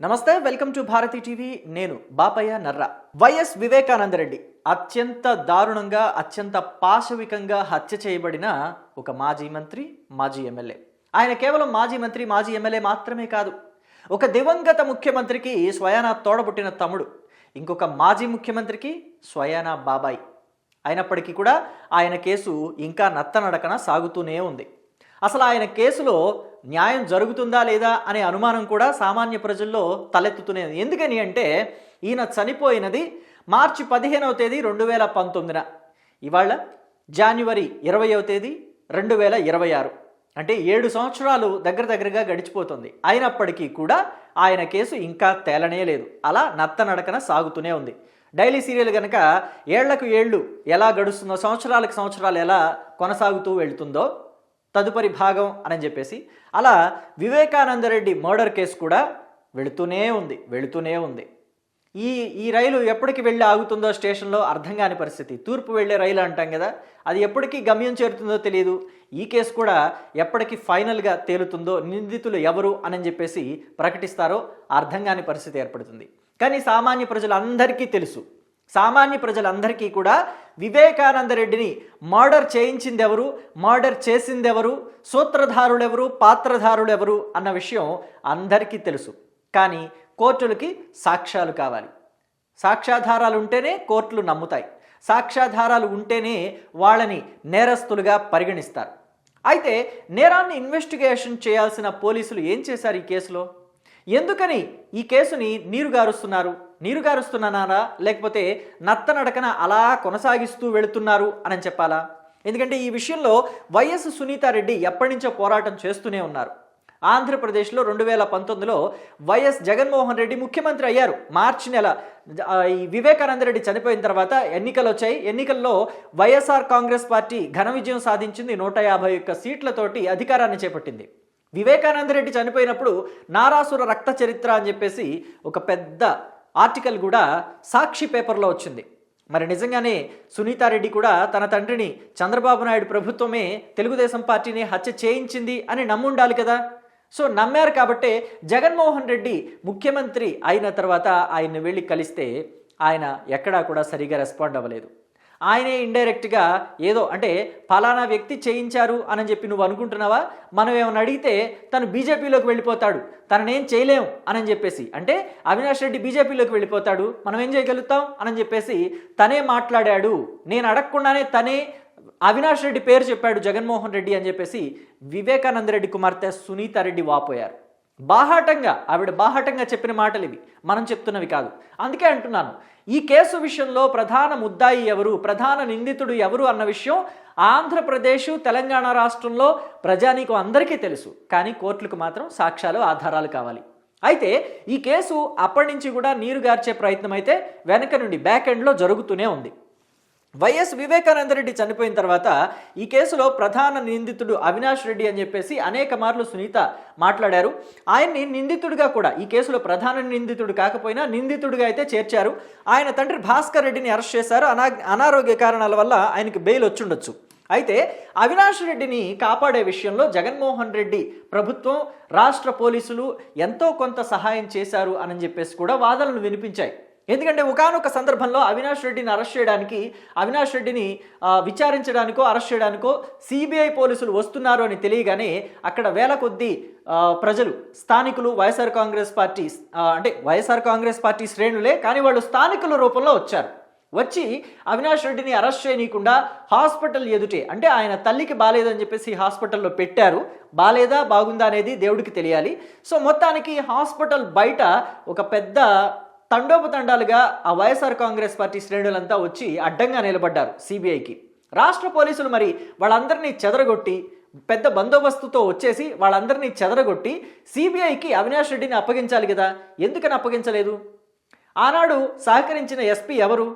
నమస్తే welcome to Bharathi TV. నేను Bapaiah Narra. YS Vivekananda Reddy అత్యంత దారుణంగా అత్యంత పాశవికంగా హత్య చేయబడిన ఒక మాజీ మంత్రి మాజీ ఎమ్మెల్యే. ఆయన కేవలం మాజీ మంత్రి మాజీ ఎమ్మెల్యే మాత్రమే కాదు ఒక దివంగత ముఖ్యమంత్రికి స్వయానా తోడబుట్టిన తమ్ముడు ఇంకొక మాజీ ముఖ్యమంత్రికి స్వయానా బాబాయ్. అయినప్పటికీ కూడా ఆయన కేసు ఇంకా నత్తనడకన సాగుతూనే ఉంది. అసలు ఆయన కేసులో న్యాయం జరుగుతుందా లేదా అనే అనుమానం కూడా సామాన్య ప్రజల్లో తలెత్తుతూనే ఎందుకని అంటే ఈయన చనిపోయినది మార్చి పదిహేనవ తేదీ రెండు వేల పంతొమ్మిదిన. ఇవాళ జనవరి ఇరవయవ తేదీ రెండు వేల ఇరవై ఆరు. అంటే ఏడు సంవత్సరాలు దగ్గర దగ్గరగా గడిచిపోతుంది. అయినప్పటికీ కూడా ఆయన కేసు ఇంకా తేలనే లేదు. అలా నత్తనడకన సాగుతూనే ఉంది. డైలీ సీరియల్ కనుక ఏళ్ళకు ఏళ్ళు ఎలా గడుస్తుందో సంవత్సరాలకు సంవత్సరాలు ఎలా కొనసాగుతూ వెళ్తుందో తదుపరి భాగం అని చెప్పేసి అలా వివేకానందరెడ్డి మర్డర్ కేసు కూడా వెళుతూనే ఉంది వెళుతూనే ఉంది. ఈ ఈ రైలు ఎప్పటికి వెళ్ళి ఆగుతుందో స్టేషన్లో అర్థం కాని పరిస్థితి. తూర్పు వెళ్ళే రైలు అంటాం కదా అది ఎప్పటికీ గమ్యం చేరుతుందో తెలియదు ఈ కేసు కూడా ఎప్పటికి ఫైనల్గా తేలుతుందో నిందితులు ఎవరు అని చెప్పేసి ప్రకటిస్తారో అర్థం కాని పరిస్థితి ఏర్పడుతుంది. కానీ సామాన్య ప్రజలందరికీ తెలుసు సామాన్య ప్రజలందరికీ కూడా వివేకానంద రెడ్డిని మర్డర్ చేయించింది ఎవరు మర్డర్ చేసింది ఎవరు సూత్రధారులు అన్న విషయం అందరికీ తెలుసు. కానీ కోర్టులకి సాక్ష్యాలు కావాలి. సాక్ష్యాధారాలు ఉంటేనే కోర్టులు నమ్ముతాయి. సాక్ష్యాధారాలు ఉంటేనే వాళ్ళని నేరస్తులుగా పరిగణిస్తారు. అయితే నేరాన్ని ఇన్వెస్టిగేషన్ చేయాల్సిన పోలీసులు ఏం చేశారు ఈ కేసులో? ఎందుకని ఈ కేసుని నీరు గారుస్తున్నారు నీరు గారుస్తున్నారా లేకపోతే నత్త నడకన అలా కొనసాగిస్తూ వెళుతున్నారు అని చెప్పాలా? ఎందుకంటే ఈ విషయంలో వైఎస్ సునీతారెడ్డి ఎప్పటి నుంచో పోరాటం చేస్తూనే ఉన్నారు. ఆంధ్రప్రదేశ్లో రెండు వేల పంతొమ్మిదిలో వైఎస్ జగన్మోహన్ రెడ్డి ముఖ్యమంత్రి అయ్యారు. మార్చి నెల ఈ వివేకానంద రెడ్డి చనిపోయిన తర్వాత ఎన్నికలు వచ్చాయి. ఎన్నికల్లో వైఎస్ఆర్ కాంగ్రెస్ పార్టీ ఘన విజయం సాధించింది. నూట యాభై ఒక్క సీట్లతోటి అధికారాన్ని చేపట్టింది. వివేకానంద రెడ్డి చనిపోయినప్పుడు నారాసుర రక్త చరిత్ర అని చెప్పేసి ఒక పెద్ద ఆర్టికల్ కూడా సాక్షి పేపర్లో వచ్చింది. మరి నిజంగానే సునీతారెడ్డి కూడా తన తండ్రిని చంద్రబాబు నాయుడు ప్రభుత్వమే తెలుగుదేశం పార్టీని హత్య చేయించింది అని నమ్ముండాలి కదా. సో నమ్మారు కాబట్టే జగన్మోహన్ రెడ్డి ముఖ్యమంత్రి అయిన తర్వాత ఆయన్ని వెళ్ళి కలిస్తే ఆయన ఎక్కడా కూడా సరిగా రెస్పాండ్ అవ్వలేదు. ఆయనే ఇండైరెక్ట్గా ఏదో అంటే ఫలానా వ్యక్తి చేయించారు అని చెప్పి నువ్వు అనుకుంటున్నావా? మనం ఏమైనా అడిగితే తను బీజేపీలోకి వెళ్ళిపోతాడు. తననేం చేయలేం అని చెప్పేసి. అంటే అవినాష్ రెడ్డి బీజేపీలోకి వెళ్ళిపోతాడు. మనం ఏం చేయగలుగుతాం అని చెప్పేసి తనే మాట్లాడాడు. నేను అడగకుండానే తనే అవినాష్ రెడ్డి పేరు చెప్పాడు జగన్మోహన్ రెడ్డి అని చెప్పేసి వివేకానంద రెడ్డి కుమార్తె సునీత రెడ్డి వాపోయారు. బాహాటంగా ఆవిడ బాహాటంగా చెప్పిన మాటలు ఇవి. మనం చెప్తున్నవి కాదు. అందుకే అంటున్నాను ఈ కేసు విషయంలో ప్రధాన ముద్దాయి ఎవరు ప్రధాన నిందితుడు ఎవరు అన్న విషయం ఆంధ్రప్రదేశ్ తెలంగాణ రాష్ట్రంలో ప్రజానీకు అందరికీ తెలుసు. కానీ కోర్టులకు మాత్రం సాక్ష్యాలు ఆధారాలు కావాలి. అయితే ఈ కేసు అప్పటి నుంచి కూడా నీరు గార్చే ప్రయత్నం అయితే వెనక నుండి బ్యాక్ ఎండ్లో జరుగుతూనే ఉంది. వైఎస్ వివేకానంద రెడ్డి చనిపోయిన తర్వాత ఈ కేసులో ప్రధాన నిందితుడు అవినాష్ రెడ్డి అని చెప్పేసి అనేక మార్లు సునీత మాట్లాడారు. ఆయన్ని నిందితుడిగా కూడా ఈ కేసులో ప్రధాన నిందితుడు కాకపోయినా నిందితుడిగా అయితే చేర్చారు. ఆయన తండ్రి భాస్కర్ రెడ్డిని అరెస్ట్ చేశారు. అనా అనారోగ్య కారణాల వల్ల ఆయనకి బెయిల్ వచ్చుండొచ్చు. అయితే అవినాష్ రెడ్డిని కాపాడే విషయంలో జగన్మోహన్ రెడ్డి ప్రభుత్వం రాష్ట్ర పోలీసులు ఎంతో కొంత సహాయం చేశారు అని చెప్పేసి కూడా వాదనలు వినిపించాయి. ఎందుకంటే ఒకానొక సందర్భంలో అవినాష్ రెడ్డిని అరెస్ట్ చేయడానికి అవినాష్ రెడ్డిని విచారించడానికో అరెస్ట్ చేయడానికో సిబిఐ పోలీసులు వస్తున్నారు అని తెలియగానే అక్కడ వేల కొద్దీ ప్రజలు స్థానికులు వైఎస్ఆర్ కాంగ్రెస్ పార్టీ అంటే వైఎస్ఆర్ కాంగ్రెస్ పార్టీ శ్రేణులే కానీ వాళ్ళు స్థానికుల రూపంలో వచ్చారు. వచ్చి అవినాష్ రెడ్డిని అరెస్ట్ చేయనీయకుండా హాస్పిటల్ ఎదుటే అంటే ఆయన తల్లికి బాగాలేదని చెప్పేసి హాస్పిటల్లో పెట్టారు. బాలేదా బాగుందా అనేది దేవుడికి తెలియాలి. సో మొత్తానికి హాస్పిటల్ బయట ఒక పెద్ద తండోపతండాలుగా ఆ వైఎస్ఆర్ కాంగ్రెస్ పార్టీ శ్రేణులంతా వచ్చి అడ్డంగా నిలబడ్డారు సిబిఐకి. రాష్ట్ర పోలీసులు మరి వాళ్ళందరినీ చెదరగొట్టి పెద్ద బందోబస్తుతో వచ్చేసి వాళ్ళందరినీ చెదరగొట్టి సిబిఐకి అవినాష్ రెడ్డిని అప్పగించాలి కదా? ఎందుకని అప్పగించలేదు? ఆనాడు సహకరించిన ఎస్పీ ఎవరు?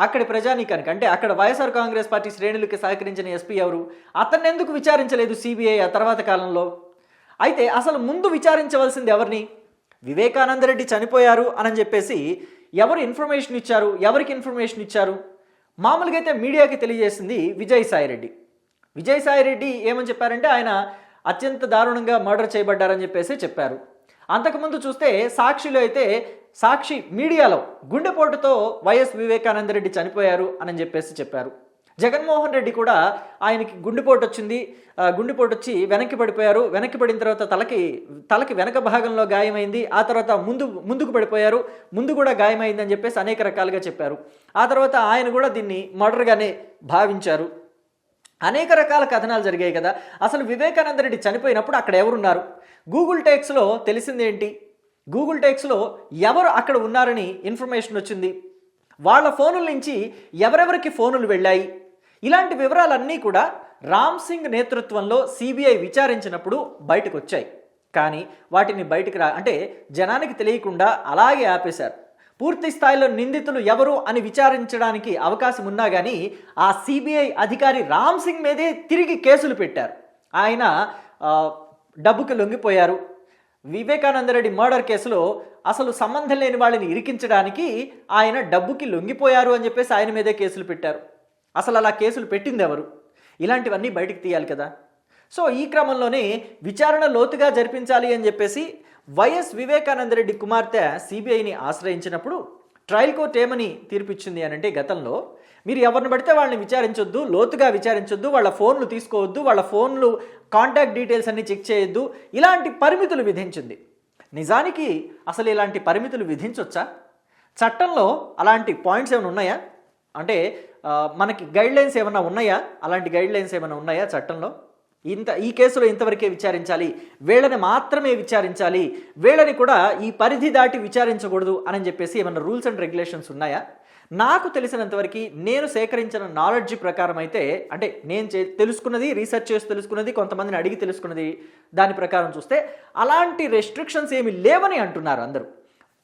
అక్కడి ప్రజానీకానికి అంటే అక్కడ వైఎస్ఆర్ కాంగ్రెస్ పార్టీ శ్రేణులకి సహకరించిన ఎస్పీ ఎవరు? అతన్ని ఎందుకు విచారించలేదు సిబిఐ ఆ తర్వాత కాలంలో? అయితే అసలు ముందు విచారించవలసింది ఎవరిని? వివేకానంద రెడ్డి చనిపోయారు అని చెప్పేసి ఎవరు ఇన్ఫర్మేషన్ ఇచ్చారు? ఎవరికి ఇన్ఫర్మేషన్ ఇచ్చారు? మామూలుగా అయితే మీడియాకి తెలియజేసింది విజయసాయి రెడ్డి విజయసాయి రెడ్డి ఏమని చెప్పారంటే ఆయన అత్యంత దారుణంగా మర్డర్ చేయబడ్డారని చెప్పేసి చెప్పారు. అంతకుముందు చూస్తే సాక్షిలో అయితే సాక్షి మీడియాలో గుండెపోటుతో వైఎస్ వివేకానంద రెడ్డి చనిపోయారు అని చెప్పేసి చెప్పారు. జగన్మోహన్ రెడ్డి కూడా ఆయనకి గుండెపోటు వచ్చింది. గుండెపోటు వచ్చి వెనక్కి పడిపోయారు. వెనక్కి పడిన తర్వాత తలకి తలకి వెనక భాగంలో గాయమైంది. ఆ తర్వాత ముందు ముందుకు పడిపోయారు. ముందు కూడా గాయమైంది అని చెప్పేసి అనేక రకాలుగా చెప్పారు. ఆ తర్వాత ఆయన కూడా దీన్ని మర్డర్గానే భావించారు. అనేక రకాల కథనాలు జరిగాయి కదా. అసలు వివేకానంద రెడ్డి చనిపోయినప్పుడు అక్కడ ఎవరున్నారు? గూగుల్ టేక్స్లో తెలిసిందేంటి గూగుల్ టేక్స్లో ఎవరు అక్కడ ఉన్నారని ఇన్ఫర్మేషన్ వచ్చింది. వాళ్ళ ఫోనుల నుంచి ఎవరెవరికి ఫోనులు వెళ్ళాయి? ఇలాంటి వివరాలన్నీ కూడా రామ్ సింగ్ నేతృత్వంలో సిబిఐ విచారించినప్పుడు బయటకు వచ్చాయి కానీ వాటిని బయటికి రా అంటే జనానికి తెలియకుండా అలాగే ఆపేశారు. పూర్తి స్థాయిలో నిందితులు ఎవరు అని విచారించడానికి అవకాశం ఉన్నా కానీ ఆ సిబిఐ అధికారి రామ్ సింగ్ మీదే తిరిగి కేసులు పెట్టారు. ఆయన డబ్బుకి లొంగిపోయారు. వివేకానంద రెడ్డి మర్డర్ కేసులో అసలు సంబంధం లేని వాళ్ళని ఇరికించడానికి ఆయన డబ్బుకి లొంగిపోయారు అని చెప్పేసి ఆయన మీదే కేసులు పెట్టారు. అసలు అలా కేసులు పెట్టింది ఎవరు? ఇలాంటివన్నీ బయటికి తీయాలి కదా. సో ఈ క్రమంలోనే విచారణ లోతుగా జరిపించాలి అని చెప్పేసి వైఎస్ వివేకానంద రెడ్డి కుమార్తె సిబిఐని ఆశ్రయించినప్పుడు ట్రయల్ కోర్ట్ ఏమని తీర్పిచ్చింది అని అంటే గతంలో మీరు ఎవరిని పడితే వాళ్ళని విచారించొద్దు లోతుగా విచారించొద్దు వాళ్ళ ఫోన్లు తీసుకోవద్దు వాళ్ళ ఫోన్లు కాంటాక్ట్ డీటెయిల్స్ అన్ని చెక్ చేయొద్దు ఇలాంటి పరిమితులు విధించింది. నిజానికి అసలు ఇలాంటి పరిమితులు విధించవచ్చా చట్టంలో అలాంటి పాయింట్స్ ఏమైనా ఉన్నాయా? అంటే మనకి గైడ్ లైన్స్ ఏమైనా ఉన్నాయా? అలాంటి గైడ్ లైన్స్ ఏమైనా ఉన్నాయా చట్టంలో? ఇంత ఈ కేసులో ఇంతవరకే విచారించాలి. వీళ్ళని మాత్రమే విచారించాలి. వీళ్ళని కూడా ఈ పరిధి దాటి విచారించకూడదు అని చెప్పేసి ఏమైనా రూల్స్ అండ్ రెగ్యులేషన్స్ ఉన్నాయా? నాకు తెలిసినంతవరకు నేను సేకరించిన నాలెడ్జ్ ప్రకారం అయితే అంటే నేను చే తెలుసుకున్నది రీసెర్చ్ చేసి తెలుసుకున్నది కొంతమందిని అడిగి తెలుసుకున్నది దాని ప్రకారం చూస్తే అలాంటి రెస్ట్రిక్షన్స్ ఏమి లేవని అంటున్నారు అందరూ.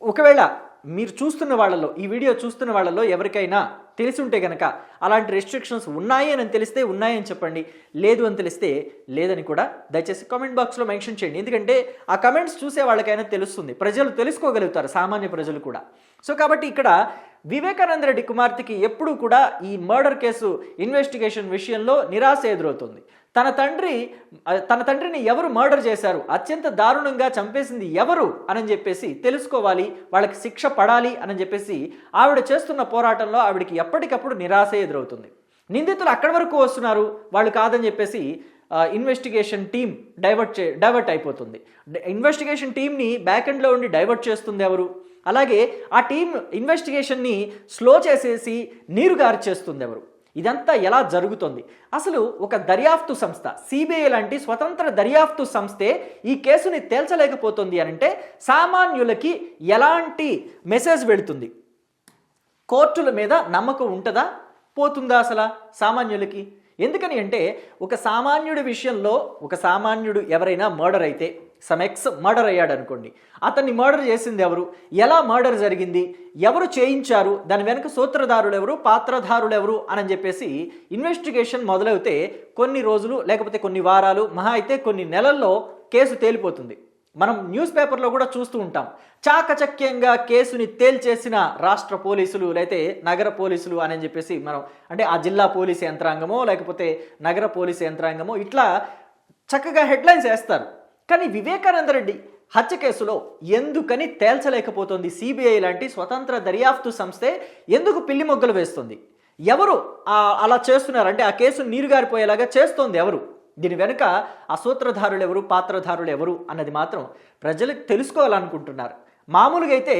ఒకవేళ మీరు చూస్తున్న వాళ్ళలో ఈ వీడియో చూస్తున్న వాళ్ళలో ఎవరికైనా తెలిసి ఉంటే కనుక అలాంటి రెస్ట్రిక్షన్స్ ఉన్నాయి అని తెలిస్తే ఉన్నాయని చెప్పండి. లేదు అని తెలిస్తే లేదని కూడా దయచేసి కామెంట్ బాక్స్లో మెన్షన్ చేయండి. ఎందుకంటే ఆ కమెంట్స్ చూసే వాళ్ళకైనా తెలుస్తుంది. ప్రజలు తెలుసుకోగలుగుతారు సామాన్య ప్రజలు కూడా. సో కాబట్టి ఇక్కడ వివేకానంద రెడ్డి కుమార్తెకి ఎప్పుడూ కూడా ఈ మర్డర్ కేసు ఇన్వెస్టిగేషన్ విషయంలో నిరాశ ఎదురవుతుంది. తన తండ్రి తన తండ్రిని ఎవరు మర్డర్ చేశారు? అత్యంత దారుణంగా చంపేసింది ఎవరు? అని చెప్పేసి తెలుసుకోవాలి వాళ్ళకి శిక్ష పడాలి అని చెప్పేసి ఆవిడ చేస్తున్న పోరాటంలో ఆవిడకి ఎప్పటికప్పుడు నిరాశ ఎదురవుతుంది. నిందితులు అక్కడి వరకు వస్తున్నారు వాళ్ళు కాదని చెప్పేసి ఇన్వెస్టిగేషన్ టీం డైవర్ట్ చే డైవర్ట్ అయిపోతుంది. ఇన్వెస్టిగేషన్ టీంని బ్యాక్ ఎండ్లో ఉండి డైవర్ట్ చేస్తుంది ఎవరు? అలాగే ఆ టీం ఇన్వెస్టిగేషన్ని స్లో చేసేసి నీరు చేస్తుంది ఎవరు? ఇదంతా ఎలా జరుగుతుంది? అసలు ఒక దర్యాప్తు సంస్థ సిబిఐ లాంటి స్వతంత్ర దర్యాప్తు సంస్థే ఈ కేసుని తేల్చలేకపోతుంది అనంటే సామాన్యులకి ఎలాంటి మెసేజ్ వెళుతుంది? కోర్టుల మీద నమ్మకం ఉంటుందా? పోతుందా అసలు సామాన్యులకి? ఎందుకని అంటే ఒక సామాన్యుడి విషయంలో ఒక సామాన్యుడు ఎవరైనా మర్డర్ అయితే సమ్ ఎక్స్ మర్డర్ అయ్యాడు అనుకోండి అతన్ని మర్డర్ చేసింది ఎవరు? ఎలా మర్డర్ జరిగింది? ఎవరు చేయించారు? దాని వెనుక సూత్రధారులు ఎవరు? పాత్రధారులు ఎవరు? అని చెప్పేసి ఇన్వెస్టిగేషన్ మొదలవుతే కొన్ని రోజులు లేకపోతే కొన్ని వారాలు మహా అయితే కొన్ని నెలల్లో కేసు తేలిపోతుంది. మనం న్యూస్ పేపర్లో కూడా చూస్తూ ఉంటాం. చాకచక్యంగా కేసుని తేల్చేసిన రాష్ట్ర పోలీసులు లేకపోతే నగర పోలీసులు అని చెప్పేసి మనం అంటే ఆ జిల్లా పోలీస్ యంత్రాంగమో లేకపోతే నగర పోలీస్ యంత్రాంగమో ఇట్లా చక్కగా హెడ్లైన్స్ వేస్తారు. కానీ వివేకానంద రెడ్డి హత్య కేసులో ఎందుకని తేల్చలేకపోతుంది? సిబిఐ లాంటి స్వతంత్ర దర్యాప్తు సంస్థే ఎందుకు పిల్లి మొగ్గలు వేస్తుంది? ఎవరు అలా చేస్తున్నారు అంటే ఆ కేసు నీరుగారిపోయేలాగా చేస్తోంది ఎవరు? దీని వెనుక ఆ సూత్రధారులు ఎవరు పాత్రధారులు ఎవరు అన్నది మాత్రం ప్రజలకు తెలుసుకోవాలనుకుంటున్నారు. మామూలుగా అయితే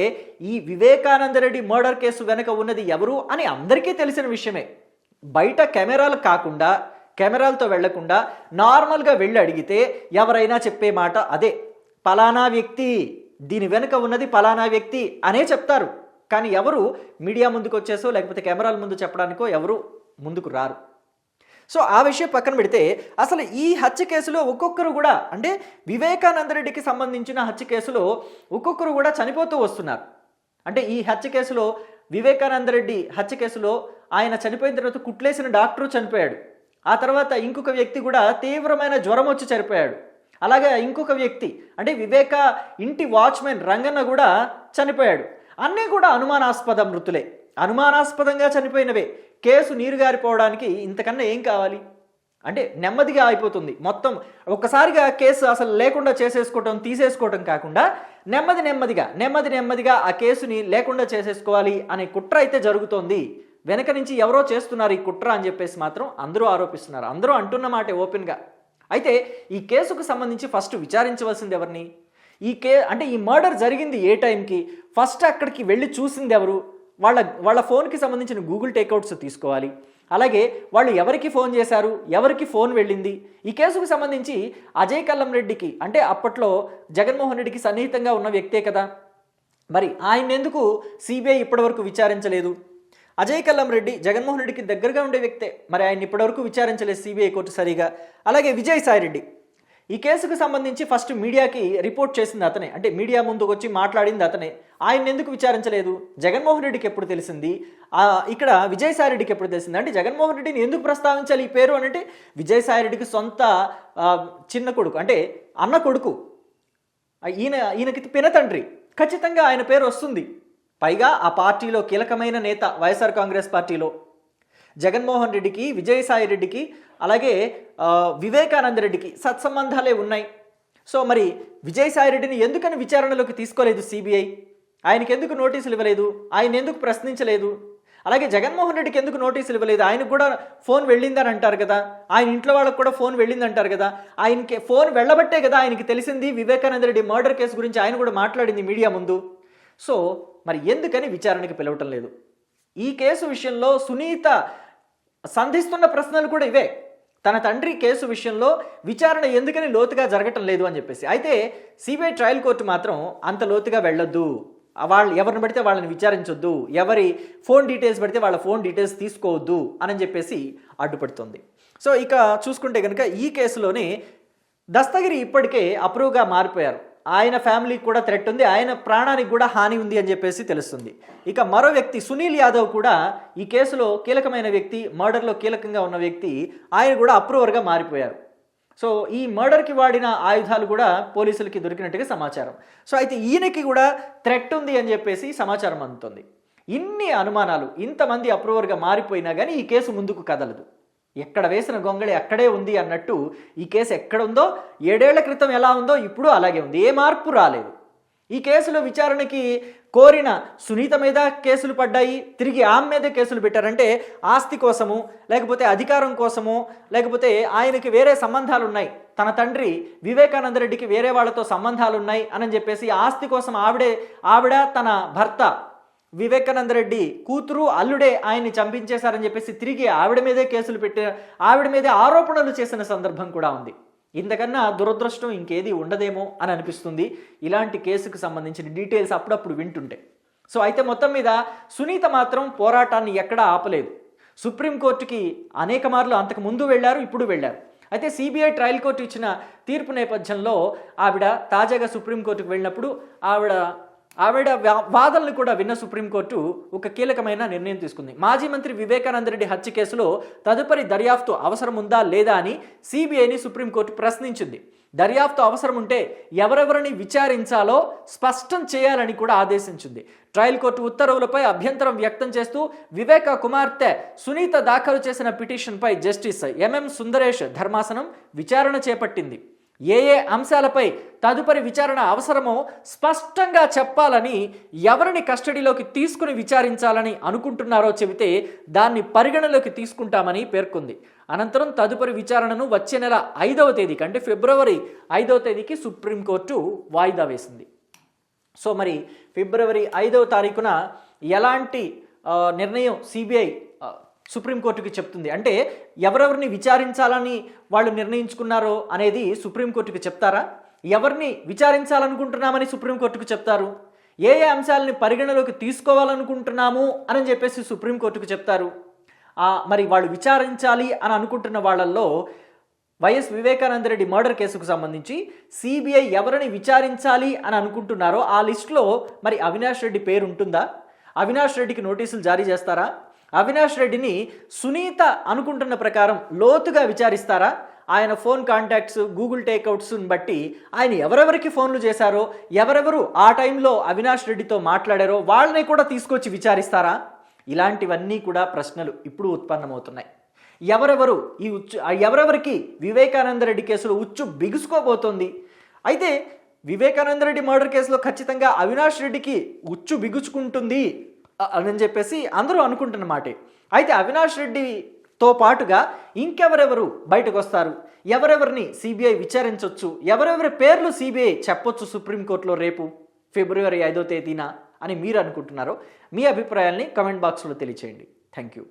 ఈ వివేకానంద రెడ్డి మర్డర్ కేసు వెనుక ఉన్నది ఎవరు అని అందరికీ తెలిసిన విషయమే. బయట కెమెరాలు కాకుండా కెమెరాలతో వెళ్ళకుండా నార్మల్గా వెళ్ళి అడిగితే ఎవరైనా చెప్పే మాట అదే. పలానా వ్యక్తి దీని వెనుక ఉన్నది పలానా వ్యక్తి అనే చెప్తారు. కానీ ఎవరు మీడియా ముందుకు వచ్చేసో లేకపోతే కెమెరాల ముందు చెప్పడానికో ఎవరు ముందుకు రారు. సో ఆ విషయం పక్కన పెడితే అసలు ఈ హత్య కేసులో ఒక్కొక్కరు కూడా అంటే వివేకానంద రెడ్డికి సంబంధించిన హత్య కేసులో ఒక్కొక్కరు కూడా చనిపోతూ వస్తున్నారు. అంటే ఈ హత్య కేసులో వివేకానంద రెడ్డి హత్య కేసులో ఆయన చనిపోయిన తర్వాత కుట్లేసిన డాక్టరు చనిపోయాడు. ఆ తర్వాత ఇంకొక వ్యక్తి కూడా తీవ్రమైన జ్వరం వచ్చి చనిపోయాడు. అలాగే ఇంకొక వ్యక్తి అంటే వివేక ఇంటి వాచ్మెన్ రంగన్న కూడా చనిపోయాడు. అన్నీ కూడా అనుమానాస్పద మృతులే. అనుమానాస్పదంగా చనిపోయినవే. కేసు నీరుగారిపోవడానికి ఇంతకన్నా ఏం కావాలి? అంటే నెమ్మదిగా అయిపోతుంది. మొత్తం ఒక్కసారిగా కేసు అసలు లేకుండా చేసేసుకోవటం తీసేసుకోవటం కాకుండా నెమ్మది నెమ్మదిగా నెమ్మది నెమ్మదిగా ఆ కేసుని లేకుండా చేసేసుకోవాలి అనే కుట్ర అయితే జరుగుతోంది. వెనక నుంచి ఎవరో చేస్తున్నారు ఈ కుట్ర అని చెప్పేసి మాత్రం అందరూ ఆరోపిస్తున్నారు. అందరూ అంటున్న మాట ఓపెన్గా. అయితే ఈ కేసుకు సంబంధించి ఫస్ట్ విచారించవలసింది ఎవరిని? ఈ కే అంటే ఈ మర్డర్ జరిగింది ఏ టైంకి? ఫస్ట్ అక్కడికి వెళ్ళి చూసింది ఎవరు? వాళ్ళ వాళ్ళ ఫోన్కి సంబంధించిన గూగుల్ టేక్అవుట్స్ తీసుకోవాలి. అలాగే వాళ్ళు ఎవరికి ఫోన్ చేశారు ఎవరికి ఫోన్ వెళ్ళింది ఈ కేసుకు సంబంధించి అజయ్ కల్లం రెడ్డికి అంటే అప్పట్లో జగన్మోహన్ రెడ్డికి సన్నిహితంగా ఉన్న వ్యక్తే కదా. మరి ఆయన ఎందుకు సిబిఐ ఇప్పటివరకు విచారించలేదు? అజయ్ కల్లం రెడ్డి జగన్మోహన్ రెడ్డికి దగ్గరగా ఉండే వ్యక్తే. మరి ఆయన ఇప్పటివరకు విచారించలేదు సిబిఐ కోర్టు సరిగా. అలాగే విజయసాయి రెడ్డి ఈ కేసుకు సంబంధించి ఫస్ట్ మీడియాకి రిపోర్ట్ చేసింది అతనే. అంటే మీడియా ముందుకు వచ్చి మాట్లాడింది అతనే. ఆయన ఎందుకు విచారించలేదు? జగన్మోహన్ రెడ్డికి ఎప్పుడు తెలిసింది? ఇక్కడ విజయసాయి రెడ్డికి ఎప్పుడు తెలిసింది? అంటే జగన్మోహన్ రెడ్డిని ఎందుకు ప్రస్తావించాలి ఈ పేరు అని అంటే విజయసాయి రెడ్డికి సొంత చిన్న కొడుకు. అంటే అన్న కొడుకు. ఈయన ఈయనకి పినతండ్రి ఖచ్చితంగా ఆయన పేరు వస్తుంది. పైగా ఆ పార్టీలో కీలకమైన నేత వైఎస్ఆర్ కాంగ్రెస్ పార్టీలో. జగన్మోహన్ రెడ్డికి విజయసాయి రెడ్డికి అలాగే వివేకానంద రెడ్డికి సత్సంబంధాలే ఉన్నాయి. సో మరి విజయసాయి రెడ్డిని ఎందుకని విచారణలోకి తీసుకోలేదు సిబిఐ? ఆయనకి ఎందుకు నోటీసులు ఇవ్వలేదు? ఆయన ఎందుకు ప్రశ్నించలేదు? అలాగే జగన్మోహన్ రెడ్డికి ఎందుకు నోటీసులు ఇవ్వలేదు? ఆయనకు కూడా ఫోన్ వెళ్ళిందని అంటారు కదా. ఆయన ఇంట్లో వాళ్ళకు కూడా ఫోన్ వెళ్ళింది అంటారు కదా. ఆయనకి ఫోన్ వెళ్ళబట్టే కదా ఆయనకి తెలిసింది వివేకానంద రెడ్డి మర్డర్ కేసు గురించి ఆయన కూడా మాట్లాడింది మీడియా ముందు. సో మరి ఎందుకని విచారణకి పిలవటం లేదు? ఈ కేసు విషయంలో సునీత సంధిస్తున్న ప్రశ్నలు కూడా ఇవే. తన తండ్రి కేసు విషయంలో విచారణ ఎందుకని లోతుగా జరగటం లేదు అని చెప్పేసి. అయితే సిబిఐ ట్రయల్ కోర్టు మాత్రం అంత లోతుగా వెళ్ళొద్దు. వాళ్ళు ఎవరిని పడితే వాళ్ళని విచారించొద్దు. ఎవరి ఫోన్ డీటెయిల్స్ పడితే వాళ్ళ ఫోన్ డీటెయిల్స్ తీసుకోవద్దు అని చెప్పేసి అడ్డుపడుతుంది. సో ఇక చూసుకుంటే కనుక ఈ కేసులోనే దస్తగిరి ఇప్పటికే అప్రూవ్గా మారిపోయారు. ఆయన ఫ్యామిలీకి కూడా థ్రెట్ ఉంది ఆయన ప్రాణానికి కూడా హాని ఉంది అని చెప్పేసి తెలుస్తుంది. ఇక మరో వ్యక్తి సునీల్ యాదవ్ కూడా ఈ కేసులో కీలకమైన వ్యక్తి మర్డర్లో కీలకంగా ఉన్న వ్యక్తి ఆయన కూడా అప్రూవర్గా మారిపోయారు. సో ఈ మర్డర్కి వాడిన ఆయుధాలు కూడా పోలీసులకి దొరికినట్టుగా సమాచారం. సో అయితే ఈయనకి కూడా థ్రెట్ ఉంది అని చెప్పేసి సమాచారం అందుతుంది. ఇన్ని అనుమానాలు ఇంతమంది అప్రూవర్గా మారిపోయినా కానీ ఈ కేసు ముందుకు కదలదు. ఎక్కడ వేసిన గొంగళి అక్కడే ఉంది అన్నట్టు ఈ కేసు ఎక్కడ ఉందో ఏడేళ్ళ క్రితం ఎలా ఉందో ఇప్పుడు అలాగే ఉంది. ఏ మార్పు రాలేదు. ఈ కేసులో విచారణకి కోరిన సునీత మీద కేసులు పడ్డాయి తిరిగి ఆమె మీదే కేసులు పెట్టారంటే ఆస్తి కోసము లేకపోతే అధికారం కోసము లేకపోతే ఆయనకి వేరే సంబంధాలు ఉన్నాయి తన తండ్రి వివేకానంద రెడ్డికి వేరే వాళ్ళతో సంబంధాలు ఉన్నాయి అని చెప్పేసి ఆస్తి కోసం ఆవిడే ఆవిడ తన భర్త వివేకానంద రెడ్డి కూతురు అల్లుడే ఆయన్ని చంపించేశారని చెప్పేసి తిరిగి ఆవిడ మీదే కేసులు పెట్టిన ఆవిడ మీదే ఆరోపణలు చేసిన సందర్భం కూడా ఉంది. ఇంతకన్నా దురదృష్టం ఇంకేది ఉండదేమో అని అనిపిస్తుంది. ఇలాంటి కేసుకు సంబంధించిన డీటెయిల్స్ అప్పుడప్పుడు వింటుంటే. సో అయితే మొత్తం మీద సునీత మాత్రం పోరాటాన్ని ఎక్కడా ఆపలేదు. సుప్రీంకోర్టుకి అనేక మార్లు అంతకు ముందు వెళ్ళారు ఇప్పుడు వెళ్ళారు. అయితే సిబిఐ ట్రయల్ కోర్టు ఇచ్చిన తీర్పు నేపథ్యంలో ఆవిడ తాజాగా సుప్రీంకోర్టుకు వెళ్ళినప్పుడు ఆవిడ ఆవిడ వా- వాదనలు కూడా విన్న సుప్రీంకోర్టు ఒక కీలకమైన నిర్ణయం తీసుకుంది. మాజీ మంత్రి వివేకానంద రెడ్డి హత్య కేసులో తదుపరి దర్యాప్తు అవసరం ఉందా లేదా అని సిబిఐని సుప్రీంకోర్టు ప్రశ్నించింది. దర్యాప్తు అవసరం ఉంటే ఎవరెవరిని విచారించాలో స్పష్టం చేయాలని కూడా ఆదేశించింది. ట్రయల్ కోర్టు ఉత్తర్వులపై అభ్యంతరం వ్యక్తం చేస్తూ వివేక కుమార్తె సునీత దాఖలు చేసిన పిటిషన్పై జస్టిస్ ఎంఎం సుందరేష్ ధర్మాసనం విచారణ చేపట్టింది. ఏ ఏ అంశాలపై తదుపరి విచారణ అవసరమో స్పష్టంగా చెప్పాలని ఎవరిని కస్టడీలోకి తీసుకుని విచారించాలని అనుకుంటున్నారో చెబితే దాన్ని పరిగణలోకి తీసుకుంటామని పేర్కొంది. అనంతరం తదుపరి విచారణను వచ్చే నెల ఐదవ తేదీకి అంటే ఫిబ్రవరి ఐదవ తేదీకి సుప్రీంకోర్టు వాయిదా వేసింది. సో మరి ఫిబ్రవరి ఐదవ తారీఖున ఎలాంటి నిర్ణయం సిబిఐ సుప్రీంకోర్టుకి చెప్తుంది. అంటే ఎవరెవరిని విచారించాలని వాళ్ళు నిర్ణయించుకున్నారో అనేది సుప్రీంకోర్టుకి చెప్తారా? ఎవరిని విచారించాలనుకుంటున్నామని సుప్రీంకోర్టుకు చెప్తారు? ఏ ఏ అంశాలని పరిగణలోకి తీసుకోవాలనుకుంటున్నాము అని చెప్పేసి సుప్రీంకోర్టుకు చెప్తారు. మరి వాళ్ళు విచారించాలి అని అనుకుంటున్న వాళ్ళల్లో వైఎస్ వివేకానంద రెడ్డి మర్డర్ కేసుకు సంబంధించి సిబిఐ ఎవరిని విచారించాలి అని అనుకుంటున్నారో ఆ లిస్టులో మరి అవినాష్ రెడ్డి పేరు ఉంటుందా అవినాష్ రెడ్డికి నోటీసులు జారీ చేస్తారా? అవినాష్ రెడ్డిని సునీత అనుకుంటున్న ప్రకారం లోతుగా విచారిస్తారా? ఆయన ఫోన్ కాంటాక్ట్స్ గూగుల్ టేక్అవుట్స్ని బట్టి ఆయన ఎవరెవరికి ఫోన్లు చేశారో ఎవరెవరు ఆ టైంలో అవినాష్ రెడ్డితో మాట్లాడారో వాళ్ళని కూడా తీసుకొచ్చి విచారిస్తారా? ఇలాంటివన్నీ కూడా ప్రశ్నలు ఇప్పుడు ఉత్పన్నమవుతున్నాయి. ఎవరెవరు ఈ ఉచ్చు ఎవరెవరికి వివేకానంద రెడ్డి కేసులో ఉచ్చు బిగుసుకోబోతోంది అయితే వివేకానంద రెడ్డి మర్డర్ కేసులో ఖచ్చితంగా అవినాష్ రెడ్డికి ఉచ్చు బిగుచుకుంటుంది అని చెప్పేసి అందరూ అనుకుంటున్నమాట అయితే అవినాష్ రెడ్డితో పాటుగా ఇంకెవరెవరు బయటకు వస్తారు ఎవరెవరిని సిబిఐ విచారించవచ్చు ఎవరెవరి పేర్లు సిబిఐ చెప్పొచ్చు సుప్రీంకోర్టులో రేపు ఫిబ్రవరి ఐదో తేదీన అని మీరు అనుకుంటున్నారో మీ అభిప్రాయాల్ని కమెంట్ బాక్స్లో తెలియచేయండి. Thank you.